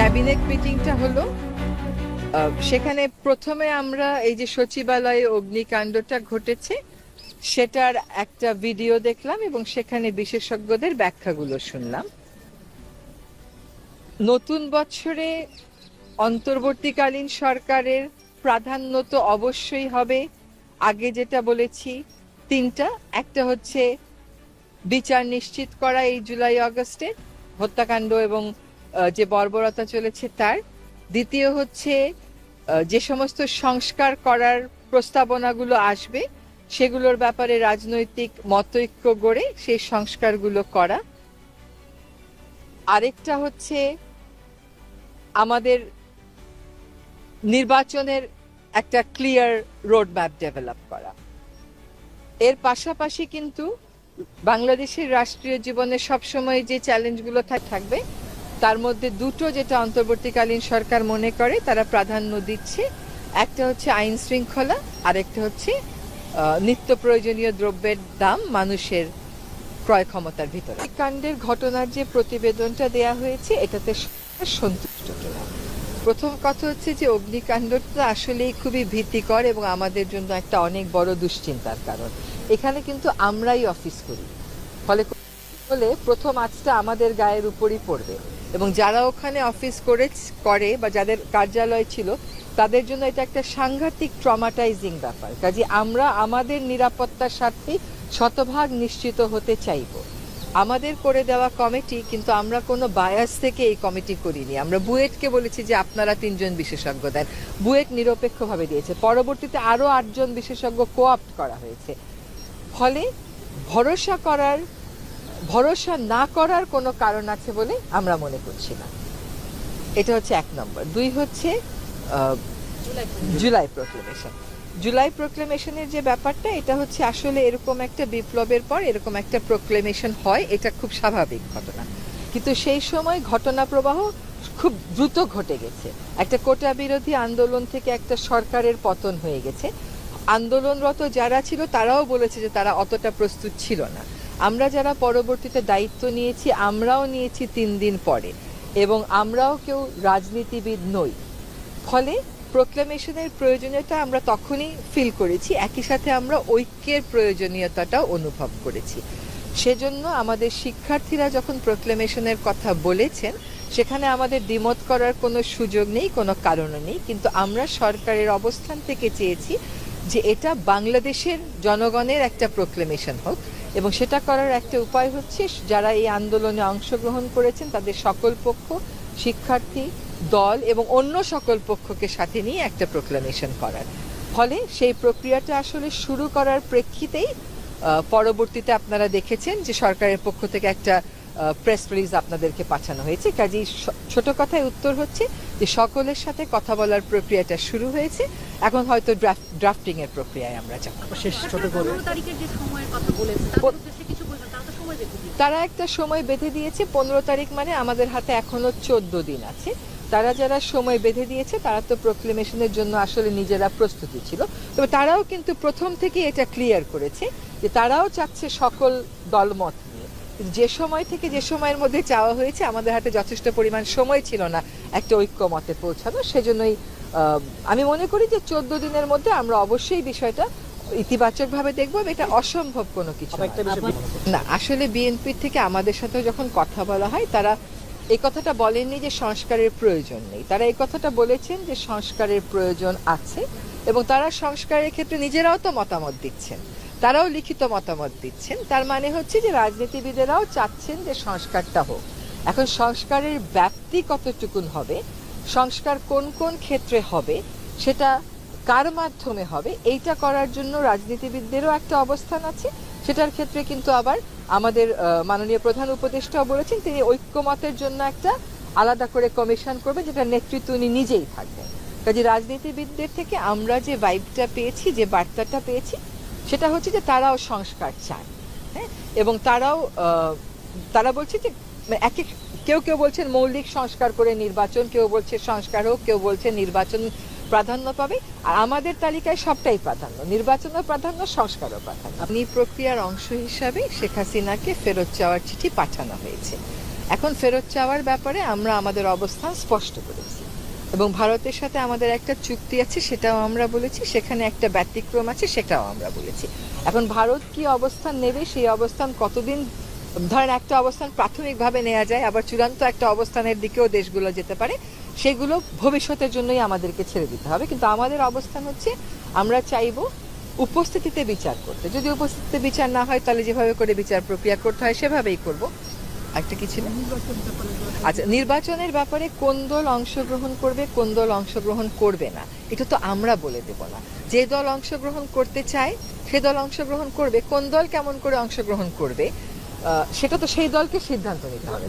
Cabinet মিটিংটা হলো। সেখানে প্রথমে আমরা এই যে সচিবালয়ে অগ্নিকাণ্ডটা ঘটেছে, সেটার একটা ভিডিও দেখলাম এবং সেখানে বিশেষজ্ঞদের ব্যাখ্যাগুলো শুনলাম। নতুন বছরে অন্তর্বর্তীকালীন সরকারের প্রাধান্য তো অবশ্যই হবে। আগে যেটা বলেছি, তিনটা। একটা হচ্ছে বিচার নিশ্চিত করা এই জুলাই আগস্টে হত্যাকাণ্ড এবং যে বর্বরতা চলেছে তার। দ্বিতীয় হচ্ছে যে সমস্ত সংস্কার করার প্রস্তাবনাগুলো আসবে, সেগুলোর ব্যাপারে রাজনৈতিক মতৈক্য গড়ে সেই সংস্কারগুলো করা। আরেকটা হচ্ছে, আমাদের নির্বাচনের একটা ক্লিয়ার রোড ম্যাপ ডেভেলপ করা। এর পাশাপাশি কিন্তু বাংলাদেশের রাষ্ট্রীয় জীবনে সবসময় যে চ্যালেঞ্জগুলো থাকবে তার মধ্যে দুটো যেটা অন্তর্বর্তীকালীন সরকার মনে করে, তারা প্রাধান্য দিচ্ছে। একটা হচ্ছে আইন শৃঙ্খলা, আরেকটা হচ্ছে নিত্য প্রয়োজনীয় দ্রব্যের দাম মানুষের ক্রয় ক্ষমতার ভিতরে। কাণ্ডের ঘটনার যে প্রতিবেদনটা দেয়া হয়েছে, এটাতে সন্তুষ্ট কিনা? প্রথম কথা হচ্ছে যে, অগ্নিকাণ্ডটা আসলেই খুবই ভীতিকর এবং আমাদের জন্য একটা অনেক বড় দুশ্চিন্তার কারণ। এখানে কিন্তু আমরাই অফিস করি। ফলে প্রথম আজটা আমাদের গায়ের উপরই পড়বে। এবং যারা ওখানে অফিস করে করে বা যাদের কার্যালয় ছিল, তাদের জন্য এটা একটা সাংঘাতিক ট্রমাটাইজিং ব্যাপার। কাজে আমরা আমাদের নিরাপত্তার স্বার্থে শতভাগ নিশ্চিত হতে চাইব। আমাদের করে দেওয়া কমিটি কিন্তু আমরা কোনো বায়াস থেকে এই কমিটি করিনি। আমরা বুয়েটকে বলেছি যে আপনারা তিনজন বিশেষজ্ঞ দেন। বুয়েট নিরপেক্ষভাবে দিয়েছে। পরবর্তীতে আরও আটজন বিশেষজ্ঞ কোঅপ্ট করা হয়েছে। ফলে ভরসা করার ভরসা না করার কোনো কারণ আছে বলে আমরা মনে করছি না। এটা হচ্ছে এক নম্বর। দুই হচ্ছে জুলাই প্রোক্লেমেশন জুলাই প্রোক্লেমেশনের যে ব্যাপারটা এটা হচ্ছে আসলে এরকম একটা বিপ্লবের পর এরকম একটা প্রোক্লেমেশন হয় এটা খুব স্বাভাবিক ঘটনা। কিন্তু সেই সময় ঘটনা প্রবাহ খুব দ্রুত ঘটে গেছে। একটা কোটা বিরোধী আন্দোলন থেকে একটা সরকারের পতন হয়ে গেছে। আন্দোলনরত যারা ছিল তারাও বলেছে যে তারা অতটা প্রস্তুত ছিল না। আমরা যারা পরবর্তীতে দায়িত্ব নিয়েছি, আমরাও নিয়েছি তিন দিন পরে। এবং আমরাও কেউ রাজনীতিবিদ নই। ফলে প্রোক্লামেশনের প্রয়োজনীয়তা আমরা তখনই ফিল করেছি, একই সাথে আমরা ঐক্যের প্রয়োজনীয়তাটাও অনুভব করেছি। সেজন্য আমাদের শিক্ষার্থীরা যখন প্রোক্লেমেশনের কথা বলেছেন, সেখানে আমাদের দ্বিমত করার কোনো সুযোগ নেই, কোনো কারণও নেই। কিন্তু আমরা সরকারের অবস্থান থেকে চেয়েছি যে এটা বাংলাদেশের জনগণের একটা প্রোক্লেমেশন হোক। এবং সেটা করার একটা উপায় হচ্ছে যারা এই আন্দোলনে অংশগ্রহণ করেছেন, তাদের সকল পক্ষ, শিক্ষার্থী, দল এবং অন্য সকল পক্ষকে সাথে নিয়ে একটা প্রোক্লামেশন করার। ফলে সেই প্রক্রিয়াটা আসলে শুরু করার প্রেক্ষিতেই পরবর্তীতে আপনারা দেখেছেন যে সরকারের পক্ষ থেকে একটা প্রেস রিলিজ আপনাদেরকে পাঠানো হয়েছে। কাজেই ছোট কথায় উত্তর হচ্ছে যে সকলের সাথে কথা বলার প্রক্রিয়াটা শুরু হয়েছে। এখন হয়তো ড্রাফটিং এর প্রক্রিয়ায় আমরা যাব। শেষ ছোট করে। তারিখের যে সময়ের কথা বলেছে তার উদ্দেশ্যে কিছু বলবেন তারা তো সময় বেঁধে দিয়েছে। তারা একটা সময় বেঁধে দিয়েছে পনেরো তারিখ মানে আমাদের হাতে এখনও চোদ্দ দিন আছে। তারা যারা সময় বেঁধে দিয়েছে তারা তো প্রোক্লেমেশনের জন্য আসলে নিজেরা প্রস্তুতি ছিল। তবে তারাও কিন্তু প্রথম থেকে এটা ক্লিয়ার করেছে যে তারাও চাচ্ছে সকল দলমত যে সময় থেকে যে সময়ের মধ্যে চাওয়া হয়েছে আমাদের হাতে যথেষ্ট পরিমাণ সময় ছিল না একটা ঐক্যমতে পৌঁছানো। সেজন্যই আমি মনে করি যে চোদ্দ দিনের মধ্যে আমরা অবশ্যই বিষয়টা ইতিবাচকভাবে দেখব এটা অসম্ভব কোনো কিছু না আসলে বিএনপির থেকে আমাদের সাথে যখন কথা বলা হয় তারা এই কথাটা বলেননি যে সংস্কারের প্রয়োজন নেই। তারা এই কথাটা বলেছেন যে সংস্কারের প্রয়োজন আছে এবং তারা সংস্কারের ক্ষেত্রে নিজেরাও তো মতামত দিচ্ছেন। তারাও লিখিত মতামত দিচ্ছেন। তার মানে হচ্ছে যে রাজনীতিবিদেরাও চাচ্ছেন যে সংস্কারটা হোক। এখন সংস্কারের ব্যাপ্তি কতটুকুন হবে? সংস্কার কোন কোন ক্ষেত্রে হবে? সেটা কার মাধ্যমে হবে? এইটা করার জন্য রাজনীতিবিদদেরও একটা অবস্থান আছে। সেটার ক্ষেত্রে কিন্তু আবার আমাদের মাননীয় প্রধান উপদেষ্টাও বলেছেন, তিনি ঐক্যমতের জন্য একটা আলাদা করে কমিশন করবেন যেটা নেতৃত্ব উনি নিজেই থাকবেন। কাজে রাজনীতিবিদদের থেকে আমরা যে ভাইবটা পেয়েছি, যে বার্তাটা পেয়েছি সেটা হচ্ছে যে তারাও সংস্কার চান হ্যাঁ? এবং তারাও তারা বলছে যে এক এক, কেউ কেউ বলছেন মৌলিক সংস্কার করে নির্বাচন, কেউ বলছে সংস্কার হোক, কেউ বলছে নির্বাচন প্রাধান্য পাবে। আর আমাদের তালিকায় সবটাই প্রাধান্য নির্বাচনও প্রাধান্য সংস্কারও প্রাধান্য। আপনি প্রক্রিয়ার অংশ হিসাবে শেখ হাসিনাকে ফেরত চাওয়ার চিঠি পাঠানো হয়েছে। এখন ফেরত চাওয়ার ব্যাপারে আমরা আমাদের অবস্থান স্পষ্ট করেছি। এবং ভারতের সাথে আমাদের একটা চুক্তি আছে, সেটাও আমরা বলেছি। সেখানে একটা ব্যতিক্রম আছে, সেটাও আমরা বলেছি। এখন ভারত কি অবস্থান নেবে, সেই অবস্থান কতদিন? ধরেন একটা অবস্থান প্রাথমিকভাবে নেওয়া যায়, আবার চূড়ান্ত একটা অবস্থানের দিকেও দেশগুলো যেতে পারে, সেগুলো ভবিষ্যতের জন্যই আমাদেরকে ছেড়ে দিতে হবে। কিন্তু আমাদের অবস্থান হচ্ছে, আমরা চাইব উপস্থিতিতে বিচার করতে। যদি উপস্থিতিতে বিচার না হয়, তাহলে যেভাবে করে বিচার প্রক্রিয়া করতে হয়, সেভাবেই করব। একটা কি ছিল? আচ্ছা নির্বাচনের ব্যাপারে কোন দল অংশগ্রহণ করবে, কোন দল অংশগ্রহণ করবে না, এটা তো আমরা বলে দেব না। যে দল অংশগ্রহণ করতে চায়, সে দল অংশগ্রহণ করবে। কোন দল কেমন করে অংশগ্রহণ করবে সেটা তো সেই দলকে সিদ্ধান্ত নিতে হবে।